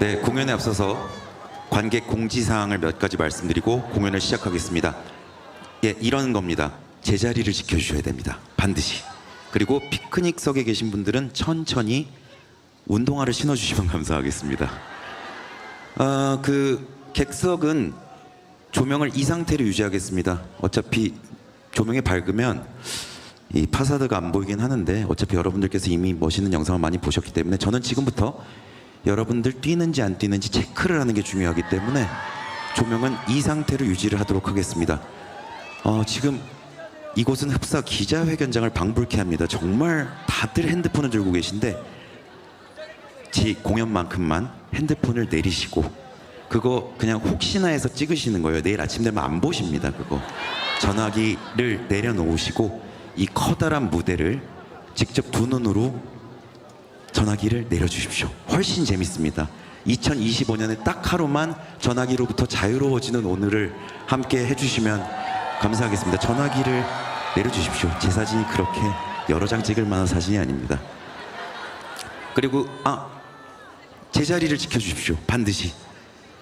네, 공연에 앞서서 관객 공지사항을 몇 가지 말씀드리고 공연을 시작하겠습니다. 예, 이런 겁니다. 제자리를 지켜주셔야 됩니다. 반드시. 그리고 피크닉석에 계신 분들은 천천히 운동화를 신어주시면 감사하겠습니다. 아, 그 객석은 조명을 이 상태로 유지하겠습니다. 어차피 조명이 밝으면 이 파사드가 안 보이긴 하는데 어차피 여러분들께서 이미 멋있는 영상을 많이 보셨기 때문에 저는 지금부터 여러분들 뛰는지 안 뛰는지 체크를 하는 게 중요하기 때문에 조명은 이 상태로 유지를 하도록 하겠습니다. 어, 지금 이곳은 흡사 기자회견장을 방불케 합니다. 정말 다들 핸드폰을 들고 계신데 지 공연만큼만 핸드폰을 내리시고 그거 그냥 혹시나 해서 찍으시는 거예요. 내일 아침 되면 안 보십니다. 그거 전화기를 내려놓으시고 이 커다란 무대를 직접 두 눈으로 전화기를 내려주십시오. 훨씬 재밌습니다. 2025년에 딱 하루만 전화기로부터 자유로워지는 오늘을 함께 해주시면 감사하겠습니다. 전화기를 내려주십시오. 제 사진이 그렇게 여러 장 찍을 만한 사진이 아닙니다. 그리고 아 제자리를 지켜주십시오. 반드시.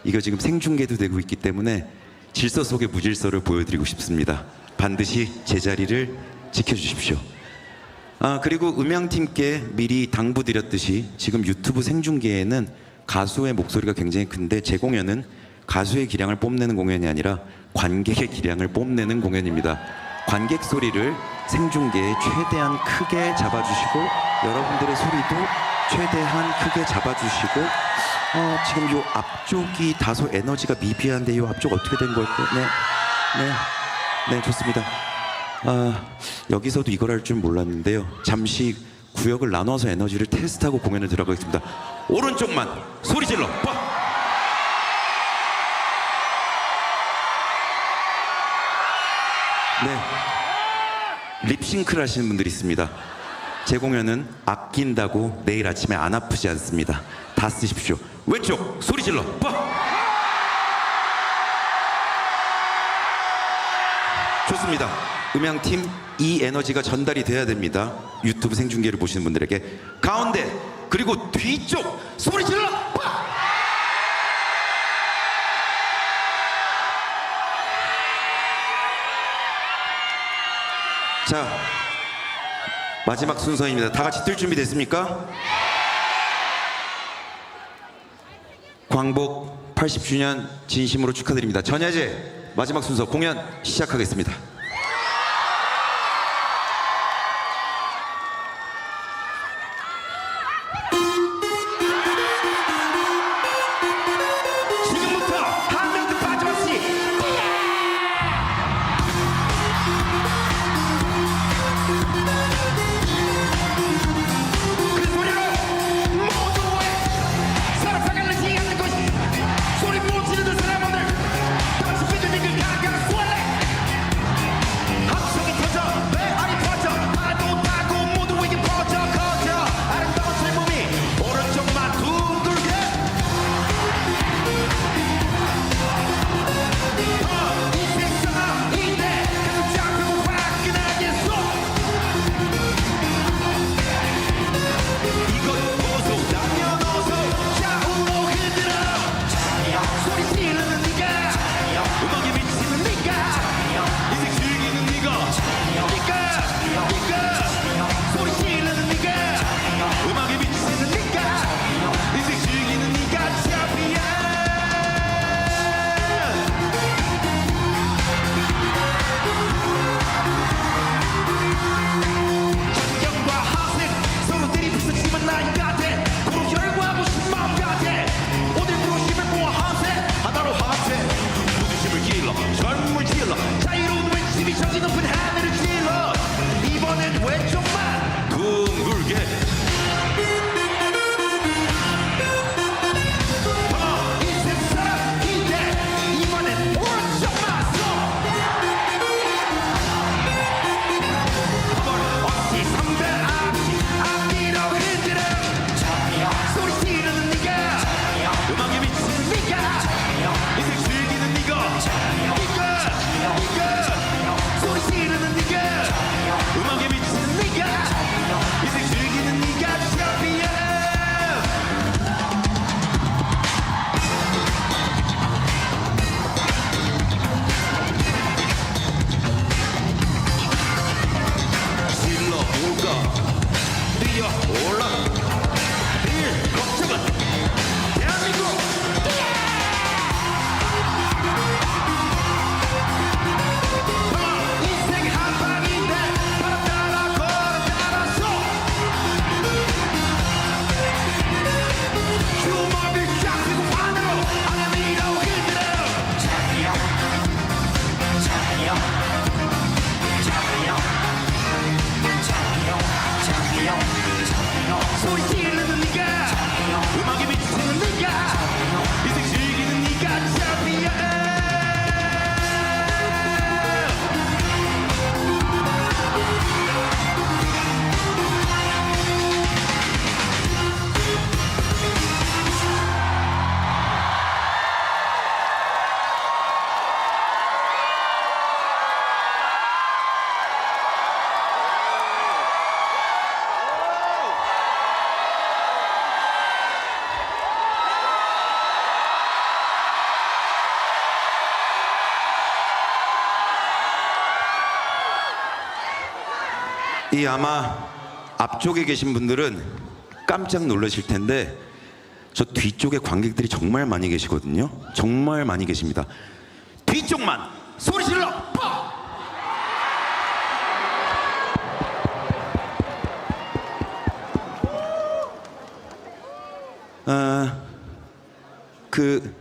이거 지금 생중계도 되고 있기 때문에 질서 속의 무질서를 보여드리고 싶습니다. 반드시 제자리를 지켜주십시오. 아 그리고 음향팀께 미리 당부드렸듯이 지금 유튜브 생중계에는 가수의 목소리가 굉장히 큰데 제 공연은 가수의 기량을 뽐내는 공연이 아니라 관객의 기량을 뽐내는 공연입니다. 관객 소리를 생중계에 최대한 크게 잡아주시고 여러분들의 소리도 최대한 크게 잡아주시고 어, 지금 요 앞쪽이 다소 에너지가 미비한데 요 앞쪽 어떻게 된 걸까요? 네, 네, 네 좋습니다. 아, 여기서도 이걸 할 줄 몰랐는데요. 잠시 구역을 나눠서 에너지를 테스트하고 공연을 들어가겠습니다. 오른쪽만 소리 질러. 빠! 네. 립싱크를 하시는 분들이 있습니다. 제 공연은 아낀다고 내일 아침에 안 아프지 않습니다. 다 쓰십시오. 왼쪽 소리 질러. 빠! 좋습니다. 음향팀 이 에너지가 전달이 돼야 됩니다. 유튜브 생중계를 보시는 분들에게 가운데 그리고 뒤쪽 소리 질러. 빠! 자 마지막 순서입니다. 다 같이 뛸 준비 됐습니까? 광복 80주년 진심으로 축하드립니다. 전야제 마지막 순서 공연 시작하겠습니다. 이 아마 앞쪽에 계신 분들은 깜짝 놀라실 텐데 저 뒤쪽에 관객들이 정말 많이 계시거든요. 정말 많이 계십니다. 뒤쪽만 소리 질러! 뻑! 아, 그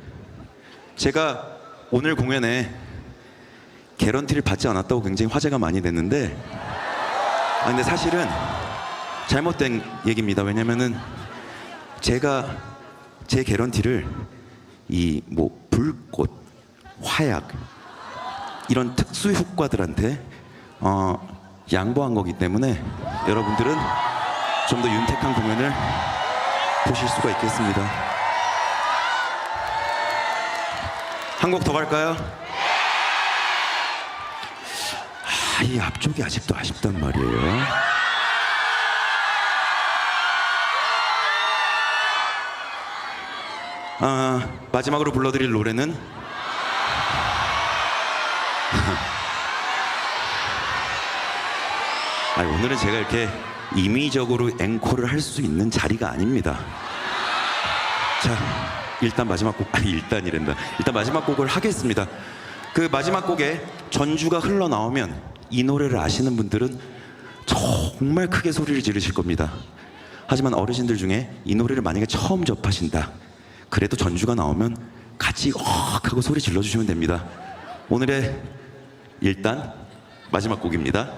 제가 오늘 공연에 개런티를 받지 않았다고 굉장히 화제가 많이 됐는데 아 근데 사실은 잘못된 얘기입니다. 왜냐면은 제가 제 개런티를 이 뭐 불꽃, 화약 이런 특수 효과들한테 어, 양보한 거기 때문에 여러분들은 좀 더 윤택한 공연을 보실 수가 있겠습니다. 한 곡 더 갈까요? 이 앞쪽이 아직도 아쉽단 말이에요. 아, 마지막으로 불러드릴 노래는 아, 오늘은 제가 이렇게 임의적으로 앵콜을 할 수 있는 자리가 아닙니다. 자, 일단 마지막 곡, 아니 일단이란다. 일단 마지막 곡을 하겠습니다. 그 마지막 곡에 전주가 흘러나오면 이 노래를 아시는 분들은 정말 크게 소리를 지르실 겁니다. 하지만 어르신들 중에 이 노래를 만약에 처음 접하신다. 그래도 전주가 나오면 같이 헉 하고 소리 질러주시면 됩니다. 오늘의 일단 마지막 곡입니다.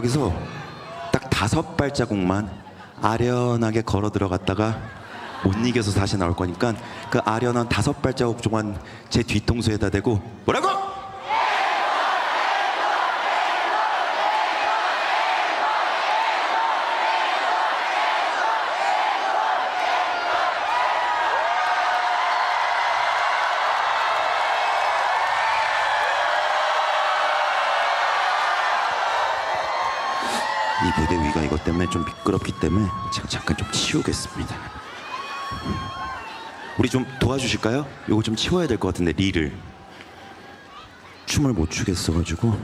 여기서 딱 다섯 발자국만 아련하게 걸어 들어갔다가 못 이겨서 다시 나올 거니까 그 아련한 다섯 발자국 동안 제 뒤통수에다 대고 뭐라고? 좀 미끄럽기 때문에 제가 잠깐 좀 치우겠습니다. 우리 좀 도와주실까요? 이거 좀 치워야 될 것 같은데 리를 춤을 못 추겠어가지고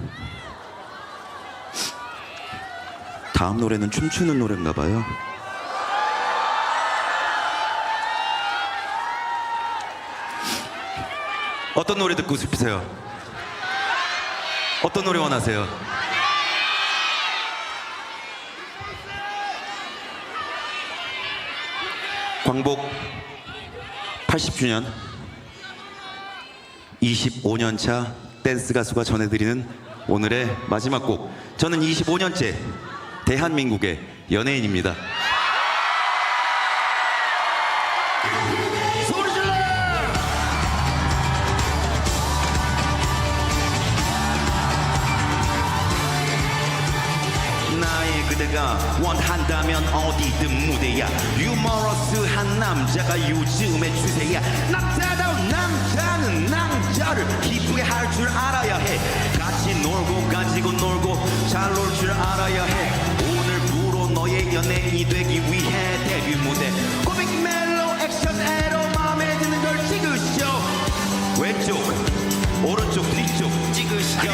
다음 노래는 춤추는 노래인가 봐요. 어떤 노래 듣고 싶으세요? 어떤 노래 원하세요? 광복 80주년 25년 차 댄스 가수가 전해드리는 오늘의 마지막 곡. 저는 25년째 대한민국의 연예인입니다 한다면 어디든 무대야. 유머러스한 남자가 요즘의 추세야. 남자다운 남자는 남자를 기쁘게 할 줄 알아야 해. 같이 놀고 가지고 놀고 잘 놀 줄 알아야 해. 오늘부로 너의 연예인이 되기 위해 데뷔 무대. 고백 멜로 액션 에로 마음에 드는 걸 찍으쇼 왼쪽 오른쪽 뒤쪽 찍으시죠